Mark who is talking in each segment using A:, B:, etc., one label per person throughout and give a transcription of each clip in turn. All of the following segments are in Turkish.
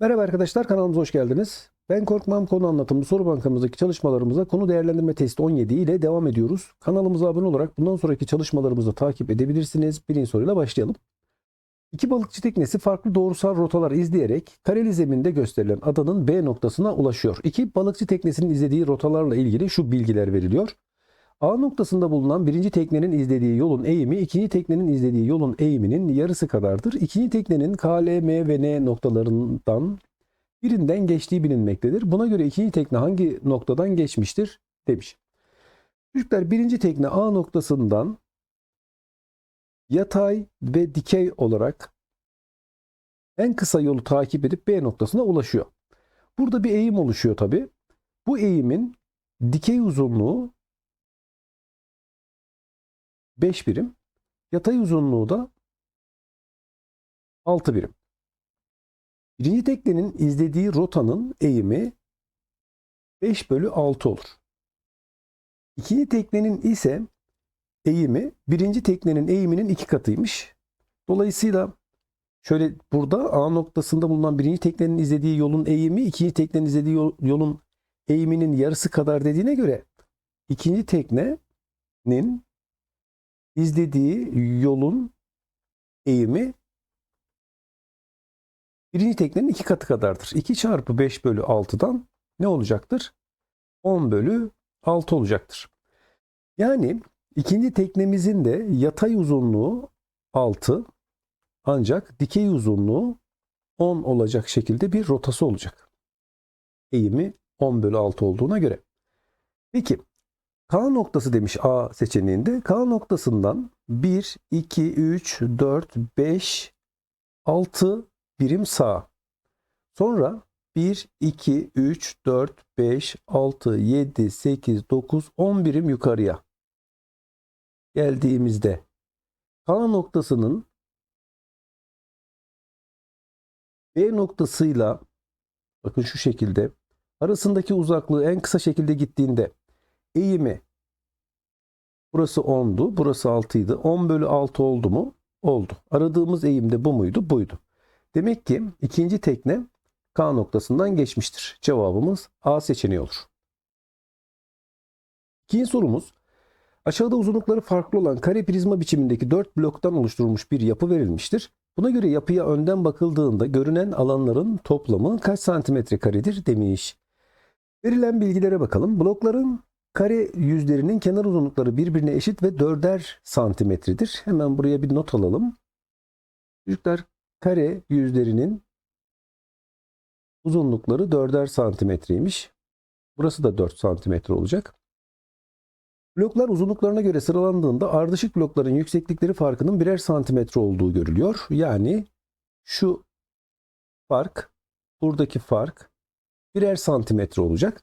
A: Merhaba arkadaşlar kanalımıza hoş geldiniz. Ben Korkmam konu anlatımlı soru bankamızdaki çalışmalarımıza konu değerlendirme testi 17 ile devam ediyoruz. Kanalımıza abone olarak bundan sonraki çalışmalarımızı takip edebilirsiniz. Birinci soruyla başlayalım. İki balıkçı teknesi farklı doğrusal rotalar izleyerek kareli zeminde gösterilen adanın B noktasına ulaşıyor. İki balıkçı teknesinin izlediği rotalarla ilgili şu bilgiler veriliyor. A noktasında bulunan birinci teknenin izlediği yolun eğimi ikinci teknenin izlediği yolun eğiminin yarısı kadardır. İkinci teknenin K, L, M ve N noktalarından birinden geçtiği bilinmektedir. Buna göre ikinci tekne hangi noktadan geçmiştir demiş. Çocuklar birinci tekne A noktasından yatay ve dikey olarak en kısa yolu takip edip B noktasına ulaşıyor. Burada bir eğim oluşuyor tabi. Bu eğimin dikey uzunluğu 5 birim. Yatay uzunluğu da 6 birim. Birinci teknenin izlediği rotanın eğimi 5 bölü 6 olur. İkinci teknenin ise eğimi birinci teknenin eğiminin iki katıymış. Dolayısıyla şöyle burada A noktasında bulunan birinci teknenin izlediği yolun eğimi ikinci teknenin izlediği yol- yolun eğiminin yarısı kadar dediğine göre ikinci teknenin izlediği yolun eğimi birinci teknenin iki katı kadardır. 2 çarpı 5 bölü 6'dan ne olacaktır? 10 bölü 6 olacaktır. Yani ikinci teknemizin de yatay uzunluğu 6 ancak dikey uzunluğu 10 olacak şekilde bir rotası olacak. Eğimi 10 bölü 6 olduğuna göre. Peki K noktası demiş A seçeneğinde. K noktasından 1, 2, 3, 4, 5, 6 birim sağ. Sonra 1, 2, 3, 4, 5, 6, 7, 8, 9, 10 birim yukarıya geldiğimizde K noktasının B noktasıyla bakın şu şekilde arasındaki uzaklığı en kısa şekilde gittiğinde eğimi burası 10'du, burası 6'ydı. 10 bölü 6 oldu mu? Oldu. Aradığımız eğim de bu muydu? Buydu. Demek ki ikinci tekne K noktasından geçmiştir. Cevabımız A seçeneği olur. İkinci sorumuz. Aşağıda uzunlukları farklı olan kare prizma biçimindeki 4 bloktan oluşturulmuş bir yapı verilmiştir. Buna göre yapıya önden bakıldığında görünen alanların toplamı kaç santimetre karedir demiş. Verilen bilgilere bakalım. Blokların kare yüzlerinin kenar uzunlukları birbirine eşit ve dörder santimetredir. Hemen buraya bir not alalım. Çocuklar kare yüzlerinin uzunlukları dörder santimetreymiş. Burası da 4 santimetre olacak. Bloklar uzunluklarına göre sıralandığında ardışık blokların yükseklikleri farkının birer santimetre olduğu görülüyor. Yani şu fark, buradaki fark birer santimetre olacak.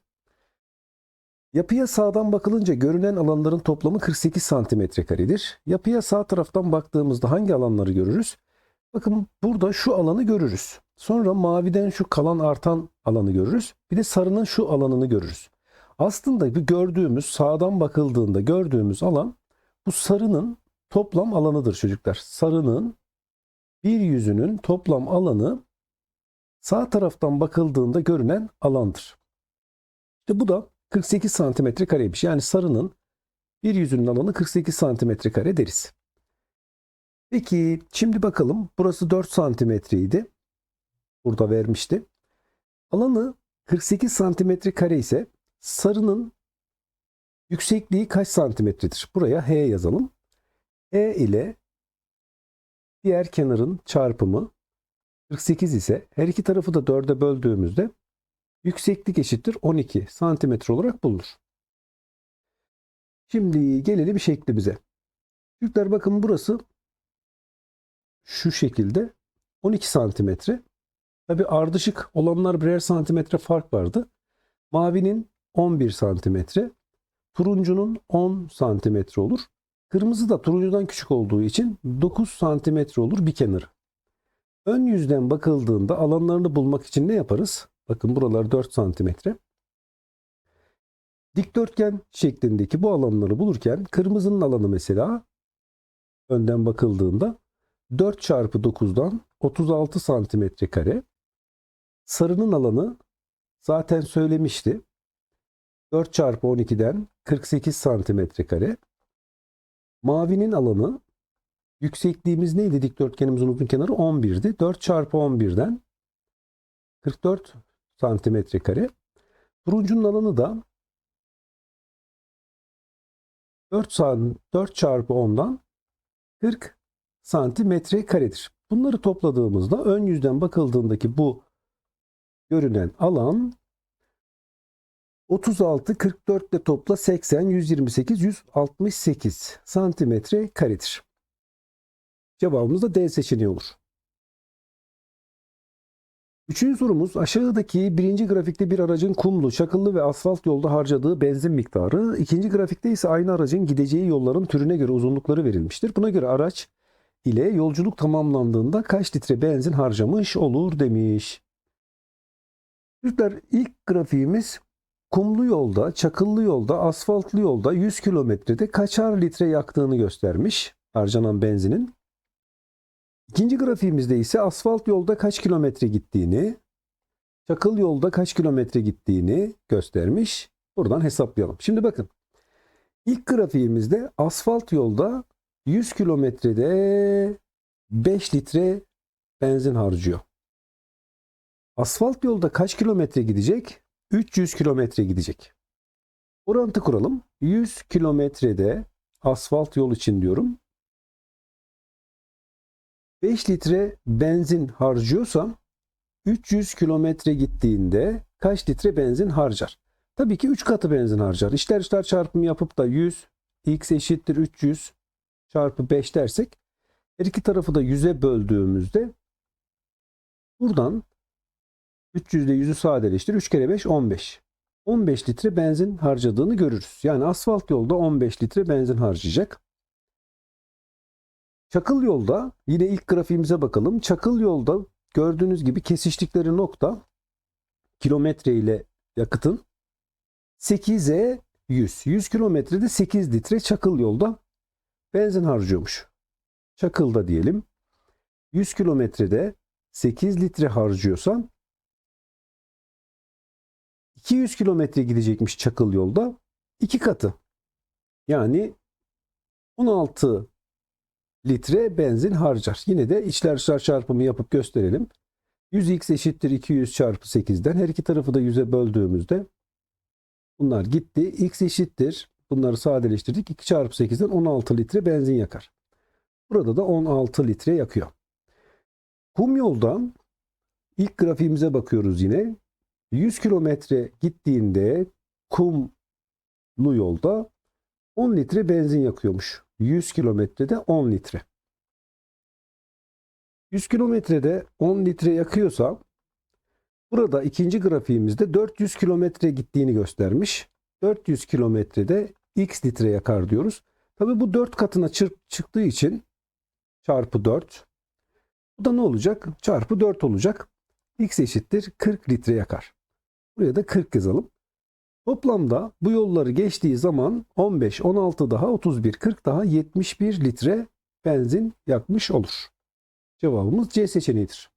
A: Yapıya sağdan bakılınca görünen alanların toplamı 48 santimetre karedir. Yapıya sağ taraftan baktığımızda hangi alanları görürüz? Bakın burada şu alanı görürüz. Sonra maviden şu kalan artan alanı görürüz. Bir de sarının şu alanını görürüz. Aslında bu gördüğümüz sağdan bakıldığında gördüğümüz alan bu sarının toplam alanıdır çocuklar. Sarının bir yüzünün toplam alanı sağ taraftan bakıldığında görünen alandır. İşte bu da 48 santimetre kareymiş. Yani sarının bir yüzünün alanı 48 santimetre kare deriz. Peki şimdi bakalım. Burası 4 santimetreydi. Burada vermişti. Alanı 48 santimetre kare ise sarının yüksekliği kaç santimetredir? Buraya H yazalım. E ile diğer kenarın çarpımı 48 ise her iki tarafı da 4'e böldüğümüzde yükseklik eşittir 12 santimetre olarak bulunur. Şimdi gelelim şeklimize. Çocuklar bakın burası şu şekilde 12 santimetre. Tabi ardışık olanlar birer santimetre fark vardı. Mavinin 11 santimetre, turuncunun 10 santimetre olur. Kırmızı da turuncudan küçük olduğu için 9 santimetre olur bir kenarı. Ön yüzden bakıldığında alanlarını bulmak için ne yaparız? Bakın buralar 4 santimetre. Dikdörtgen şeklindeki bu alanları bulurken kırmızının alanı mesela önden bakıldığında 4 çarpı 9'dan 36 santimetre kare. Sarının alanı zaten söylemişti. 4 çarpı 12'den 48 santimetre kare. Mavinin alanı yüksekliğimiz neydi dikdörtgenimizin uzun kenarı 11'di. 4 çarpı 11'den 44 santimetre kare. Turuncunun alanı da 4, san, 4 çarpı 10'dan 40 santimetre karedir. Bunları topladığımızda ön yüzden bakıldığındaki bu görünen alan 36, 44 ile topla 80, 128, 168 santimetre karedir. Cevabımız da D seçeneği olur. Üçüncü sorumuz aşağıdaki birinci grafikte bir aracın kumlu, çakıllı ve asfalt yolda harcadığı benzin miktarı, ikinci grafikte ise aynı aracın gideceği yolların türüne göre uzunlukları verilmiştir. Buna göre araç ile yolculuk tamamlandığında kaç litre benzin harcamış olur demiş. Çocuklar ilk grafiğimiz kumlu yolda, çakıllı yolda, asfaltlı yolda 100 kilometrede kaçar litre yaktığını göstermiş harcanan benzinin. İkinci grafiğimizde ise asfalt yolda kaç kilometre gittiğini, çakıl yolda kaç kilometre gittiğini göstermiş. Buradan hesaplayalım. Şimdi bakın. İlk grafiğimizde asfalt yolda 100 kilometrede 5 litre benzin harcıyor. Asfalt yolda kaç kilometre gidecek? 300 kilometre gidecek. Orantı kuralım. 100 kilometrede asfalt yol için diyorum. 5 litre benzin harcıyorsam 300 kilometre gittiğinde kaç litre benzin harcar? Tabii ki 3 katı benzin harcar. İşler işler çarpımı yapıp da 100 x eşittir 300 çarpı 5 dersek her iki tarafı da 100'e böldüğümüzde buradan 300 ile 100'ü sadeleştir. 3 kere 5 15. 15 litre benzin harcadığını görürüz. Yani asfalt yolda 15 litre benzin harcayacak. Çakıl yolda yine ilk grafiğimize bakalım. Çakıl yolda gördüğünüz gibi kesiştikleri nokta kilometre ile yakıtın 8'e 100. 100 kilometrede 8 litre çakıl yolda benzin harcıyormuş. Çakılda diyelim 100 kilometrede 8 litre harcıyorsan 200 kilometre gidecekmiş çakıl yolda. iki katı. Yani 16 litre benzin harcar. Yine de içler dışlar çarpımı yapıp gösterelim. 100x eşittir 200 çarpı 8'den. Her iki tarafı da 100'e böldüğümüzde bunlar gitti. x eşittir. Bunları sadeleştirdik. 2 çarpı 8'den 16 litre benzin yakar. Burada da 16 litre yakıyor. Kum yoldan ilk grafiğimize bakıyoruz yine. 100 kilometre gittiğinde kumlu yolda 10 litre benzin yakıyormuş. 100 kilometrede 10 litre. 100 kilometrede 10 litre yakıyorsa burada ikinci grafiğimizde 400 kilometre gittiğini göstermiş. 400 kilometrede x litre yakar diyoruz. Tabi bu 4 katına çıktığı için çarpı 4. Bu da ne olacak? Çarpı 4 olacak. x eşittir 40 litre yakar. Buraya da 40 yazalım. Toplamda bu yolları geçtiği zaman 15, 16 daha 31, 40 daha 71 litre benzin yakmış olur. Cevabımız C seçeneğidir.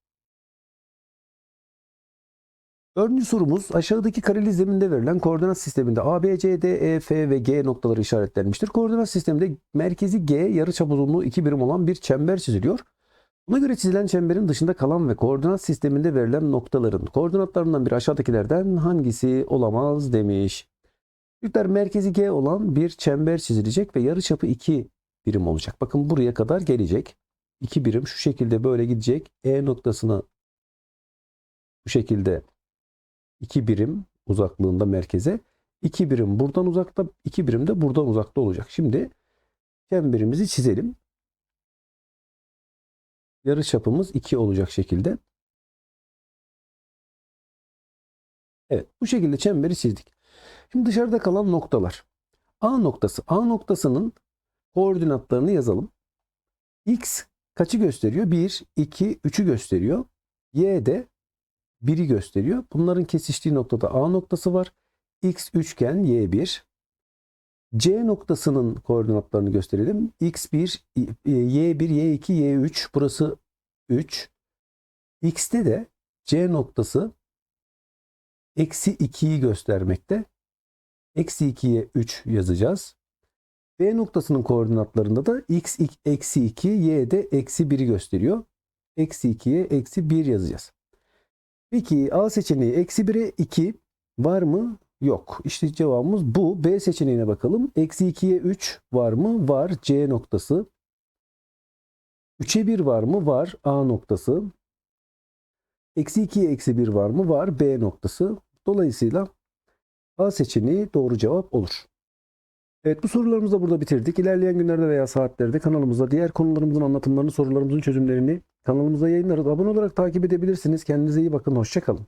A: Dördüncü sorumuz aşağıdaki kareli zeminde verilen koordinat sisteminde A, B, C, D, E, F ve G noktaları işaretlenmiştir. Koordinat sisteminde merkezi G yarıçap uzunluğu 2 birim olan bir çember çiziliyor. Buna göre çizilen çemberin dışında kalan ve koordinat sisteminde verilen noktaların koordinatlarından biri aşağıdakilerden hangisi olamaz demiş. Büyükler merkezi G olan bir çember çizilecek ve yarıçapı 2 birim olacak. Bakın buraya kadar gelecek. 2 birim şu şekilde böyle gidecek. E noktasına bu şekilde 2 birim uzaklığında merkeze. 2 birim buradan uzakta, 2 birim de buradan uzakta olacak. Şimdi çemberimizi çizelim. Yarı çapımız 2 olacak şekilde. Evet bu şekilde çemberi çizdik. Şimdi dışarıda kalan noktalar. A noktası. A noktasının koordinatlarını yazalım. X kaçı gösteriyor? 1, 2, 3'ü gösteriyor. Y de 1'i gösteriyor. Bunların kesiştiği noktada A noktası var. X üçgen, Y1. C noktasının koordinatlarını gösterelim. X1, Y1, Y2, Y3. Burası 3. X'te de C noktası eksi 2'yi göstermekte. Eksi 2'ye 3 yazacağız. B noktasının koordinatlarında da x eksi 2, y de eksi 1'i gösteriyor. Eksi 2'ye eksi 1 yazacağız. Peki A seçeneği eksi 1'e 2 var mı? Yok. İşte cevabımız bu. B seçeneğine bakalım. Eksi 2'ye 3 var mı? Var. C noktası. 3'e 1 var mı? Var. A noktası. Eksi 2'ye eksi 1 var mı? Var. B noktası. Dolayısıyla A seçeneği doğru cevap olur. Evet bu sorularımızı da burada bitirdik. İlerleyen günlerde veya saatlerde kanalımızda diğer konularımızın anlatımlarını, sorularımızın çözümlerini kanalımıza yayınlarız. Abone olarak takip edebilirsiniz. Kendinize iyi bakın. Hoşçakalın.